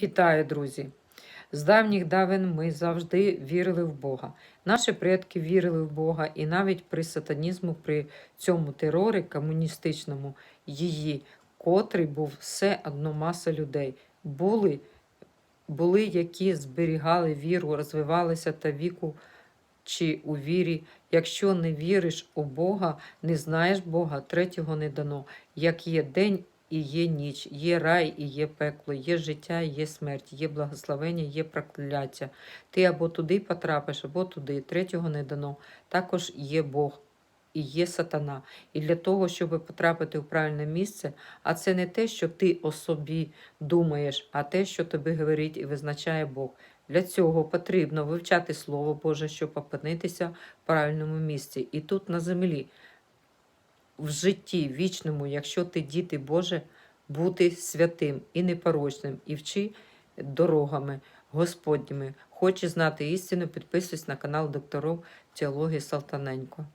Вітаю, друзі! З давніх давен ми завжди вірили в Бога. Наші предки вірили в Бога, і навіть при сатанізму, при цьому терорі комуністичному, її, котрий був все одно маса людей, були, були, які зберігали віру, розвивалися та віку чи у вірі. Якщо не віриш у Бога, не знаєш Бога, третього не дано. Як є день і є ніч, є рай і є пекло, є життя, і є смерть, є благословення, є прокляття. Ти або туди потрапиш, або туди. Третього не дано. Також є Бог. І є сатана. І для того, щоб потрапити в правильне місце, а це не те, що ти о собі думаєш, а те, що тобі говорить і визначає Бог. Для цього потрібно вивчати Слово Боже, щоб опинитися в правильному місці. І тут на землі в житті вічному, якщо ти діти Боже, бути святим і непорочним, і вчи дорогами Господніми. Хочеш знати істину, підписуйся на канал докторов теології Салтаненко.